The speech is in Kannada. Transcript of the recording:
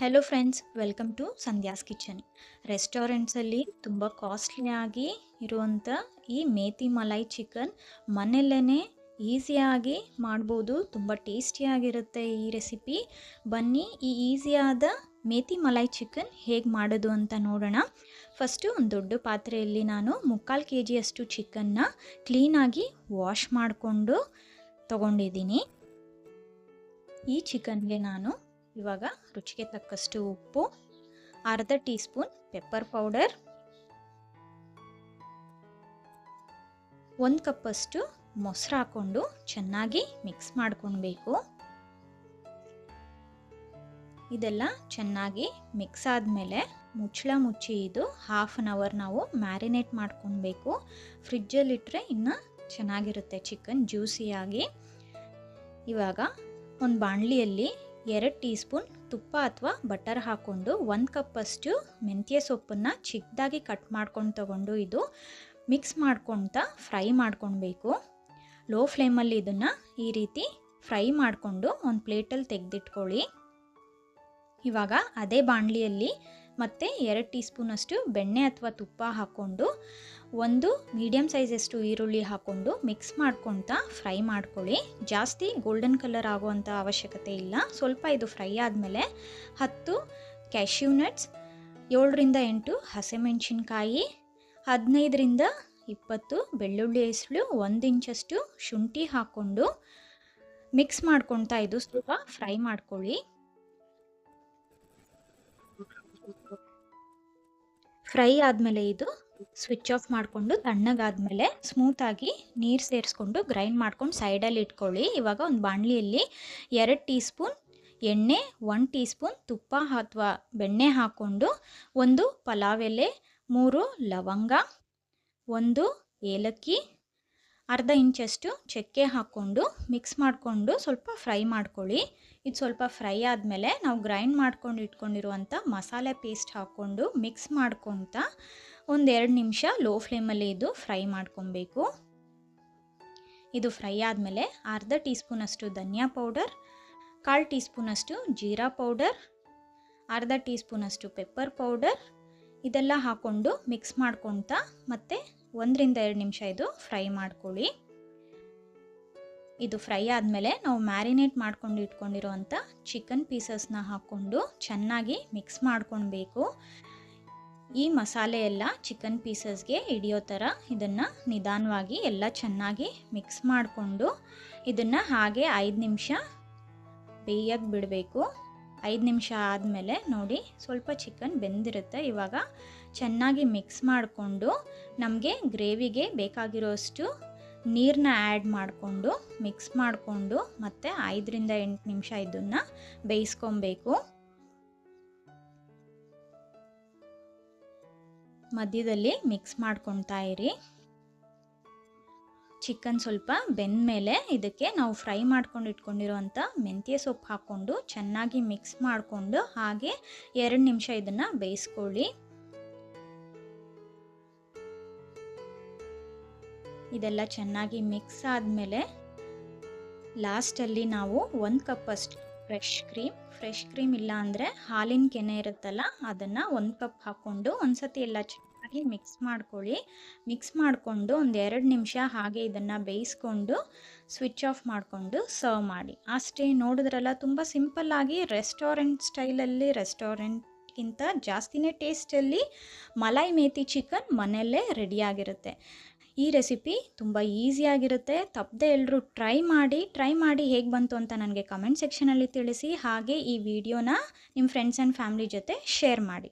Hello friends welcome to Sandhya's kitchen ರೆಸ್ಟೋರೆಂಟ್ಸಲ್ಲಿ ತುಂಬ ಕಾಸ್ಟ್ಲಿಯಾಗಿ ಇರುವಂಥ ಈ ಮೇತಿ ಮಲೈ ಚಿಕನ್ ಮನೆಯಲ್ಲೇ ಈಸಿಯಾಗಿ ಮಾಡ್ಬೋದು. ತುಂಬ ಟೇಸ್ಟಿಯಾಗಿರುತ್ತೆ ಈ ರೆಸಿಪಿ ಬನ್ನಿ, ಈ ಈಸಿಯಾದ ಮೇತಿ ಮಲೈ ಚಿಕನ್ ಹೇಗೆ ಮಾಡೋದು ಅಂತ ನೋಡೋಣ. ಫಸ್ಟು ಒಂದು ದೊಡ್ಡ ಪಾತ್ರೆಯಲ್ಲಿ ನಾನು ಮುಕ್ಕಾಲು ಕೆ ಜಿಯಷ್ಟು ಚಿಕನ್ನ ಕ್ಲೀನಾಗಿ ವಾಶ್ ಮಾಡಿಕೊಂಡು ತಗೊಂಡಿದ್ದೀನಿ. ಈ ಚಿಕನ್ಗೆ ನಾನು ಇವಾಗ ರುಚಿಗೆ ತಕ್ಕಷ್ಟು ಉಪ್ಪು, ಅರ್ಧ ಟೀ ಸ್ಪೂನ್ ಪೆಪ್ಪರ್ ಪೌಡರ್ ಒಂದು ಕಪ್ಪಷ್ಟು ಮೊಸರು ಹಾಕ್ಕೊಂಡು ಚೆನ್ನಾಗಿ ಮಿಕ್ಸ್ ಮಾಡ್ಕೊಳ್ಬೇಕು ಇದೆಲ್ಲ ಚೆನ್ನಾಗಿ ಮಿಕ್ಸ್ ಆದಮೇಲೆ ಮುಚ್ಚಳ ಮುಚ್ಚಿ ಇದು ಹಾಫ್ ಆನ್ ಅವರ್ ನಾವು ಮ್ಯಾರಿನೇಟ್ ಮಾಡ್ಕೊಳ್ಬೇಕು ಫ್ರಿಜ್ಜಲ್ಲಿಟ್ಟರೆ ಇನ್ನು ಚೆನ್ನಾಗಿರುತ್ತೆ ಚಿಕನ್ ಜ್ಯೂಸಿಯಾಗಿ ಇವಾಗ ಒಂದು ಬಾಣಲಿಯಲ್ಲಿ ಎರಡು ಟೀ ಸ್ಪೂನ್ ತುಪ್ಪ ಅಥವಾ ಬಟರ್ ಹಾಕ್ಕೊಂಡು ಒಂದು ಕಪ್ಪಷ್ಟು ಮೆಂತ್ಯ ಸೊಪ್ಪನ್ನು ಚಿಕ್ಕದಾಗಿ ಕಟ್ ಮಾಡ್ಕೊಂಡು ತಗೊಂಡು ಇದು ಮಿಕ್ಸ್ ಮಾಡ್ಕೊಳ್ತಾ ಫ್ರೈ ಮಾಡ್ಕೊಳ್ಬೇಕು. ಲೋ ಫ್ಲೇಮಲ್ಲಿ ಇದನ್ನು ಈ ರೀತಿ ಫ್ರೈ ಮಾಡಿಕೊಂಡು ಒಂದು ಪ್ಲೇಟಲ್ಲಿ ತೆಗೆದಿಟ್ಕೊಳ್ಳಿ. ಇವಾಗ ಅದೇ ಬಾಣಲಿಯಲ್ಲಿ ಮತ್ತು ಎರಡು ಟೀ ಸ್ಪೂನಷ್ಟು ಬೆಣ್ಣೆ ಅಥವಾ ತುಪ್ಪ ಹಾಕ್ಕೊಂಡು ಒಂದು ಮೀಡಿಯಮ್ ಸೈಜಷ್ಟು ಈರುಳ್ಳಿ ಹಾಕ್ಕೊಂಡು ಮಿಕ್ಸ್ ಮಾಡ್ಕೊಳ್ತಾ ಫ್ರೈ ಮಾಡ್ಕೊಳ್ಳಿ. ಜಾಸ್ತಿ ಗೋಲ್ಡನ್ ಕಲರ್ ಆಗುವಂಥ ಅವಶ್ಯಕತೆ ಇಲ್ಲ. ಸ್ವಲ್ಪ ಇದು ಫ್ರೈ ಆದಮೇಲೆ ಹತ್ತು ಕ್ಯಾಶ್ಯೂ ನಟ್ಸ್, ಏಳರಿಂದ ಎಂಟು ಹಸಿಮೆಣಸಿನ್ಕಾಯಿ, ಹದಿನೈದರಿಂದ ಇಪ್ಪತ್ತು ಬೆಳ್ಳುಳ್ಳಿ ಹೆಸಳು, ಒಂದು ಇಂಚಷ್ಟು ಶುಂಠಿ ಹಾಕ್ಕೊಂಡು ಮಿಕ್ಸ್ ಮಾಡ್ಕೊತಾ ಇದು ಸ್ವಲ್ಪ ಫ್ರೈ ಮಾಡ್ಕೊಳ್ಳಿ. ಫ್ರೈ ಆದಮೇಲೆ ಇದು ಸ್ವಿಚ್ ಆಫ್ ಮಾಡಿಕೊಂಡು ತಣ್ಣಗಾದ್ಮೇಲೆ ಸ್ಮೂತಾಗಿ ನೀರು ಸೇರಿಸ್ಕೊಂಡು ಗ್ರೈಂಡ್ ಮಾಡ್ಕೊಂಡು ಸೈಡಲ್ಲಿ ಇಟ್ಕೊಳ್ಳಿ. ಇವಾಗ ಒಂದು ಬಾಣಲಿಯಲ್ಲಿ ಎರಡು ಟೀ ಸ್ಪೂನ್ ಎಣ್ಣೆ ಒನ್ ಟೀ ಸ್ಪೂನ್ ತುಪ್ಪ ಅಥವಾ ಬೆಣ್ಣೆ ಹಾಕ್ಕೊಂಡು ಒಂದು ಪಲಾವ್ ಎಲೆ, ಮೂರು ಲವಂಗ, ಒಂದು ಏಲಕ್ಕಿ ಅರ್ಧ ಇಂಚಷ್ಟು ಚಕ್ಕೆ ಹಾಕ್ಕೊಂಡು ಮಿಕ್ಸ್ ಮಾಡಿಕೊಂಡು ಸ್ವಲ್ಪ ಫ್ರೈ ಮಾಡ್ಕೊಳ್ಳಿ. ಇದು ಸ್ವಲ್ಪ ಫ್ರೈ ಆದಮೇಲೆ ನಾವು ಗ್ರೈಂಡ್ ಮಾಡ್ಕೊಂಡು ಇಟ್ಕೊಂಡಿರುವಂಥ ಮಸಾಲೆ ಪೇಸ್ಟ್ ಹಾಕ್ಕೊಂಡು ಮಿಕ್ಸ್ ಮಾಡ್ಕೊತ ಒಂದೆರಡು ನಿಮಿಷ ಲೋ ಫ್ಲೇಮಲ್ಲಿ ಇದು ಫ್ರೈ ಮಾಡ್ಕೊಬೇಕು. ಇದು ಫ್ರೈ ಆದಮೇಲೆ ಅರ್ಧ ಟೀ ಸ್ಪೂನಷ್ಟು ಧನಿಯಾ ಪೌಡರ್, ಕಾಲು ಟೀ ಸ್ಪೂನಷ್ಟು ಜೀರಾ ಪೌಡರ್, ಅರ್ಧ ಟೀ ಸ್ಪೂನಷ್ಟು ಪೆಪ್ಪರ್ ಪೌಡರ್ ಇದೆಲ್ಲ ಹಾಕ್ಕೊಂಡು ಮಿಕ್ಸ್ ಮಾಡ್ಕೊತ ಮತ್ತು ಒಂದರಿಂದ ಎರಡು ನಿಮಿಷ ಇದು ಫ್ರೈ ಮಾಡ್ಕೊಳ್ಳಿ. ಇದು ಫ್ರೈ ಆದಮೇಲೆ ನಾವು ಮ್ಯಾರಿನೇಟ್ ಮಾಡ್ಕೊಂಡು ಇಟ್ಕೊಂಡಿರೋವಂಥ ಚಿಕನ್ ಪೀಸಸ್ನ ಹಾಕ್ಕೊಂಡು ಚೆನ್ನಾಗಿ ಮಿಕ್ಸ್ ಮಾಡ್ಕೊಳ್ಬೇಕು. ಈ ಮಸಾಲೆ ಎಲ್ಲ ಚಿಕನ್ ಪೀಸಸ್ಗೆ ಹಿಡಿಯೋ ಥರ ಇದನ್ನು ನಿಧಾನವಾಗಿ ಎಲ್ಲ ಚೆನ್ನಾಗಿ ಮಿಕ್ಸ್ ಮಾಡಿಕೊಂಡು ಇದನ್ನು ಹಾಗೆ ಐದು ನಿಮಿಷ ಬೇಯಕ್ಕೆ ಬಿಡಬೇಕು. ಐದು ನಿಮಿಷ ಆದಮೇಲೆ ನೋಡಿ ಸ್ವಲ್ಪ ಚಿಕನ್ ಬೆಂದಿರುತ್ತೆ. ಇವಾಗ ಚೆನ್ನಾಗಿ ಮಿಕ್ಸ್ ಮಾಡಿಕೊಂಡು ನಮಗೆ ಗ್ರೇವಿಗೆ ಬೇಕಾಗಿರೋಷ್ಟು ನೀರನ್ನ ಆ್ಯಡ್ ಮಾಡಿಕೊಂಡು ಮಿಕ್ಸ್ ಮಾಡಿಕೊಂಡು ಮತ್ತು ಐದರಿಂದ ಎಂಟು ನಿಮಿಷ ಇದನ್ನು ಬೇಯಿಸ್ಕೊಬೇಕು. ಮಧ್ಯದಲ್ಲಿ ಮಿಕ್ಸ್ ಮಾಡ್ಕೊತಾ ಇರಿ. ಚಿಕನ್ ಸ್ವಲ್ಪ ಬೆಂದ ಮೇಲೆ ಇದಕ್ಕೆ ನಾವು ಫ್ರೈ ಮಾಡ್ಕೊಂಡು ಇಟ್ಕೊಂಡಿರೋವಂಥ ಮೆಂತ್ಯ ಸೊಪ್ಪು ಹಾಕ್ಕೊಂಡು ಚೆನ್ನಾಗಿ ಮಿಕ್ಸ್ ಮಾಡಿಕೊಂಡು ಹಾಗೆ ಎರಡು ನಿಮಿಷ ಇದನ್ನು ಬೇಯಿಸ್ಕೊಳ್ಳಿ. ಇದೆಲ್ಲ ಚೆನ್ನಾಗಿ ಮಿಕ್ಸ್ ಆದಮೇಲೆ ಲಾಸ್ಟಲ್ಲಿ ನಾವು ಒಂದು ಕಪ್ಪಷ್ಟು ಫ್ರೆಶ್ ಕ್ರೀಮ್ ಫ್ರೆಶ್ ಕ್ರೀಮ್ ಇಲ್ಲ ಅಂದರೆ ಹಾಲಿನ ಕೆನೆ ಇರುತ್ತಲ್ಲ, ಅದನ್ನು ಒಂದು ಕಪ್ ಹಾಕ್ಕೊಂಡು ಒಂದು ಸತಿ ಎಲ್ಲ ಚೆನ್ನಾಗಿ ಮಿಕ್ಸ್ ಮಾಡ್ಕೊಳ್ಳಿ. ಮಿಕ್ಸ್ ಮಾಡಿಕೊಂಡು ಒಂದು ಎರಡು ನಿಮಿಷ ಹಾಗೆ ಇದನ್ನು ಬೇಯಿಸ್ಕೊಂಡು ಸ್ವಿಚ್ ಆಫ್ ಮಾಡಿಕೊಂಡು ಸರ್ವ್ ಮಾಡಿ. ಅಷ್ಟೇ ನೋಡಿದ್ರಲ್ಲ ತುಂಬ ಸಿಂಪಲ್ಲಾಗಿ ರೆಸ್ಟೋರೆಂಟ್ ಸ್ಟೈಲಲ್ಲಿ ರೆಸ್ಟೋರೆಂಟ್ಗಿಂತ ಜಾಸ್ತಿನೇ ಟೇಸ್ಟಲ್ಲಿ ಮಲೈ ಮೇತಿ ಚಿಕನ್ ಮನೆಯಲ್ಲೇ ರೆಡಿಯಾಗಿರುತ್ತೆ ಈ ರೆಸಿಪಿ ತುಂಬ ಈಸಿಯಾಗಿರುತ್ತೆ ತಪ್ಪದೆ ಎಲ್ಲರೂ ಟ್ರೈ ಮಾಡಿ ಟ್ರೈ ಮಾಡಿ ಹೇಗೆ ಬಂತು ಅಂತ ನನಗೆ ಕಮೆಂಟ್ ಸೆಕ್ಷನಲ್ಲಿ ತಿಳಿಸಿ. ಹಾಗೆ ಈ ವಿಡಿಯೋನ ನಿಮ್ಮ ಫ್ರೆಂಡ್ಸ್ ಆ್ಯಂಡ್ ಫ್ಯಾಮ್ಲಿ ಜೊತೆ ಶೇರ್ ಮಾಡಿ.